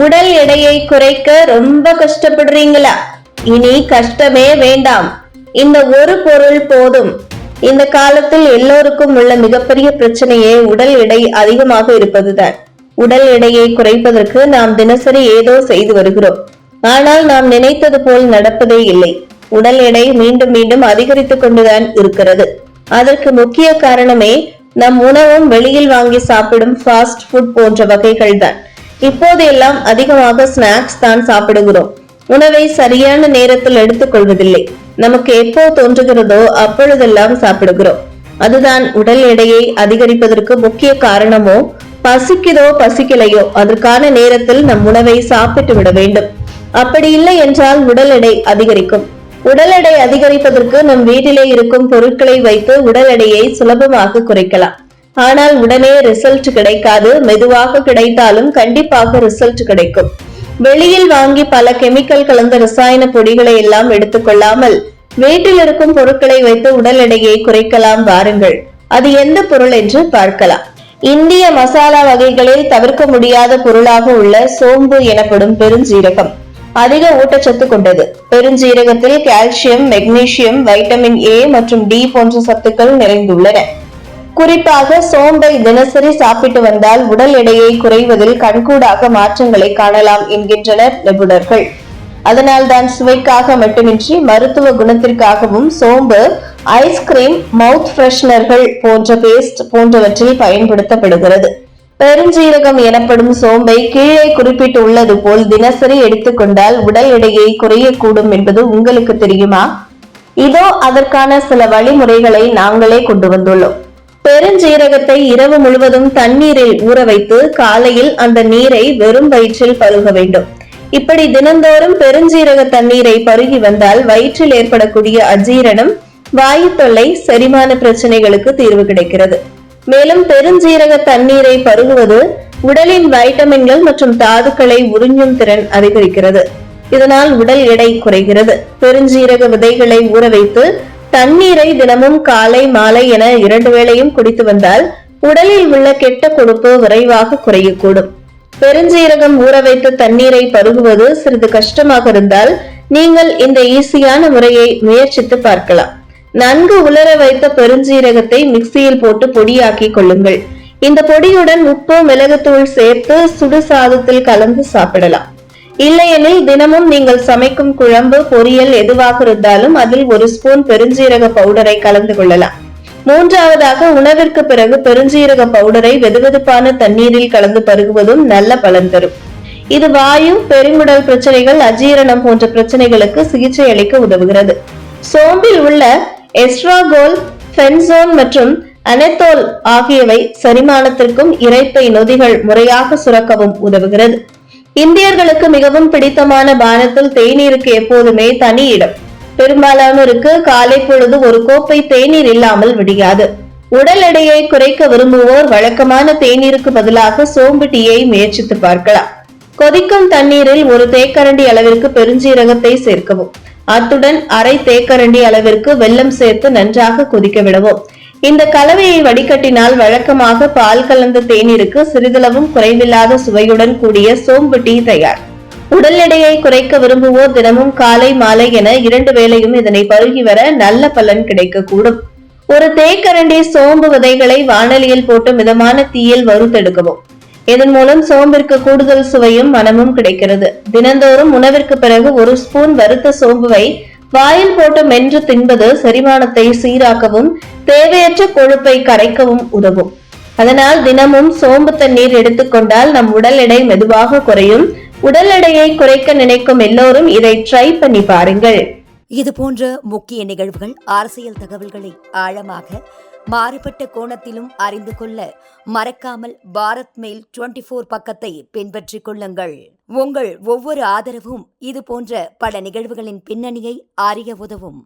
உடல் எடையை குறைக்க ரொம்ப கஷ்டப்படுறீங்களா? இனி கஷ்டமே வேண்டாம். இந்த ஒரு பொருள் போதும். இந்த காலத்தில் எல்லோருக்கும் உள்ள மிகப்பெரிய பிரச்சனையே உடல் எடை அதிகமாக இருப்பதுதான். உடல் எடையை குறைப்பதற்கு நாம் தினசரி ஏதோ செய்து வருகிறோம். ஆனால் நாம் நினைத்தது போல் நடப்பதே இல்லை. உடல் எடை மீண்டும் மீண்டும் அதிகரித்துக் கொண்டுதான் இருக்கிறது. அதற்கு முக்கிய காரணமே நம் உணவும் வெளியில் வாங்கி சாப்பிடும் ஃபாஸ்ட் ஃபுட் போன்ற வகைகள் தான் இப்போது எல்லாம் அதிகமாக ஸ்நாக்ஸ் தான் சாப்பிடுகிறோம். உணவை சரியான நேரத்தில் எடுத்துக்கொள்வதில்லை நமக்கு எப்போ தோன்றுகிறதோ அப்பொழுதெல்லாம் சாப்பிடுகிறோம். அதுதான் உடல் எடையை அதிகரிப்பதற்கு முக்கிய காரணமோ பசிக்குதோ பசிக்கலையோ அதற்கான நேரத்தில் நம் உணவை சாப்பிட்டு விட வேண்டும். அப்படி இல்லை என்றால் உடல் எடை அதிகரிக்கும். உடல் எடை அதிகரிப்பதற்கு நம் வீட்டிலே இருக்கும் பொருட்களை வைத்து உடல் எடையை சுலபமாக குறைக்கலாம். ஆனால் உடனே ரிசல்ட் கிடைக்காது. மெதுவாக கிடைத்தாலும் கண்டிப்பாக ரிசல்ட் கிடைக்கும். வெளியில் வாங்கி பல கெமிக்கல் கலந்த ரசாயன பொடிகளை எல்லாம் எடுத்துக்கொள்ளாமல் வீட்டில் இருக்கும் பொருட்களை வைத்து உடல் எடையை குறைக்கலாம் வாருங்கள். அது எந்த பொருள் என்று பார்க்கலாம். இந்திய மசாலா வகைகளில் தவிர்க்க முடியாத பொருளாக உள்ள சோம்பு எனப்படும் பெருஞ்சீரகம். அதிக ஊட்டச்சத்து கொண்டது. பெருஞ்சீரகத்தில் கால்சியம் மெக்னீசியம் வைட்டமின் ஏ மற்றும் டி போன்ற சத்துக்கள் நிறைந்துள்ளன. குறிப்பாக சோம்பை தினசரி சாப்பிட்டு வந்தால் உடல் எடையை குறைவதில் கண்கூடாக மாற்றங்களை காணலாம் என்கின்றனர் நிபுணர்கள். அதனால்தான் சுவைக்காக மட்டுமின்றி மருத்துவ குணத்திற்காகவும் சோம்பு ஐஸ்கிரீம் மவுத் ஃப்ரெஷ்னர்கள் போன்ற பேஸ்ட் போன்றவற்றில் பயன்படுத்தப்படுகிறது. பெருஞ்சீரகம் எனப்படும் சோம்பை கீழே குறிப்பிட்டுள்ளது போல் தினசரி எடுத்துக்கொண்டால் உடல் எடையை குறையக்கூடும் என்பது உங்களுக்கு தெரியுமா? இதோ அதற்கான சில வழிமுறைகளை நாங்களே கொண்டு வந்துள்ளோம். பெருஞ்சீரகத்தை இரவு முழுவதும் தண்ணீரில் ஊற வைத்து காலையில் அந்த நீரை வெறும் வயிற்றில் பருக வேண்டும். இப்படி தினந்தோறும் பெருஞ்சீரக தண்ணீரை பருகி வந்தால் வயிற்றில் ஏற்படக்கூடிய அஜீரணம் வாயு தொல்லை செரிமான பிரச்சனைகளுக்கு தீர்வு கிடைக்கிறது. மேலும் பெருஞ்சீரக தண்ணீரை பருகுவது உடலின் வைட்டமின்கள் மற்றும் தாதுக்களை உறிஞ்சும் திறன் அதிகரிக்கிறது. இதனால் உடல் எடை குறைகிறது. பெருஞ்சீரக விதைகளை ஊற வைத்து தண்ணீரை தினமும் காலை மாலை என இரண்டு வேளையும் குடித்து வந்தால் உடலில் உள்ள கெட்ட கொழுப்பு விரைவாக குறையக்கூடும். பெருஞ்சீரகம் ஊற வைத்த தண்ணீரை பருகுவது சிறிது கஷ்டமாக இருந்தால் நீங்கள் இந்த ஈஸியான முறையை முயற்சித்து பார்க்கலாம். நன்கு உலர வைத்த பெருஞ்சீரகத்தை மிக்சியில் போட்டு பொடியாக்கி கொள்ளுங்கள். இந்த பொடியுடன் உப்பு மிளகுத்தூள் சேர்த்து சுடு சாதத்தில் கலந்து சாப்பிடலாம். இல்லையெனில் தினமும் நீங்கள் சமைக்கும் குழம்பு பொரியல் எதுவாக இருந்தாலும் அதில் ஒரு ஸ்பூன் பெருஞ்சீரக பவுடரை கலந்து கொள்ளலாம். மூன்றாவதாக உணவிற்கு பிறகு பெருஞ்சீரக பவுடரை வெதுவெதுப்பான தண்ணீரில் கலந்து பருகுவதும் நல்ல பலன் தரும். இது வாயு பெருங்குடல் பிரச்சனைகள் அஜீரணம் போன்ற பிரச்சனைகளுக்கு சிகிச்சை அளிக்க உதவுகிறது. சோம்பில் உள்ள எஸ்ட்ராகோல் ஃபென்சோன் மற்றும் அனெத்தோல் ஆகியவை செரிமானத்திற்கும் இறைப்பை நொதிகள் முறையாக சுரக்கவும் உதவுகிறது. இந்தியர்களுக்கு மிகவும் பிடித்தமான பானத்தில் தேநீருக்கு எப்போதுமே தனி இடம். பெரும்பாலானோருக்கு காலை பொழுது ஒரு கோப்பை தேநீர் இல்லாமல் விடியாது. உடல் எடையை குறைக்க விரும்புவோர் வழக்கமான தேநீருக்கு பதிலாக சோம்பு டீயை முயற்சித்து பார்க்கலாம். கொதிக்கும் தண்ணீரில் ஒரு தேக்கரண்டி அளவிற்கு பெருஞ்சீரகத்தை சேர்க்கவும். அத்துடன் அரை தேக்கரண்டி அளவிற்கு வெல்லம் சேர்த்து நன்றாக கொதிக்க விடவும். இந்த கலவையை வடிகட்டினால் வழக்கமாக பால் கலந்த தேநீருக்கு சிறிதளவும் குறைவில்லாத சுவையுடன் கூடிய சோம்பு டீ தயார். உடல் எடையை குறைக்க விரும்புவோர் தினமும் காலை மாலை என இரண்டு வேளையும் இதனை பருகி வர நல்ல பலன் கிடைக்கக்கூடும். ஒரு தேக்கரண்டி சோம்பு விதைகளை வானலியில் போட்டு மிதமான தீயில் வறுத்தெடுக்கவும். இதன் மூலம் சோம்பிற்கு கூடுதல் சுவையும் மனமும் கிடைக்கிறது. தினந்தோறும் உணவிற்கு பிறகு ஒரு ஸ்பூன் வறுத்த சோம்புவை வாயில் போட்டு மென்று தின்பது செரிமானத்தை சீராக்கவும் தேவையற்ற கொழுப்பை கரைக்கவும் உதவும். அதனால் தினமும் சோம்பு தண்ணீர் எடுத்துக்கொண்டால் நம் உடல் எடை மெதுவாக குறையும். உடல் எடையை குறைக்க நினைக்கும் எல்லோரும் இதை ட்ரை பண்ணி பாருங்கள். இது போன்ற முக்கிய நிகழ்வுகள் அரசியல் தகவல்களை ஆழமாக மாறுபட்ட கோணத்திலும் அறிந்து கொள்ள மறக்காமல் பாரத் மெயில் டுவெண்டி ஃபோர் பக்கத்தை பின்பற்றிக் கொள்ளுங்கள். உங்கள் ஒவ்வொரு ஆதரவும் இது போன்ற பல நிகழ்வுகளின் பின்னணியை அறிய உதவும்.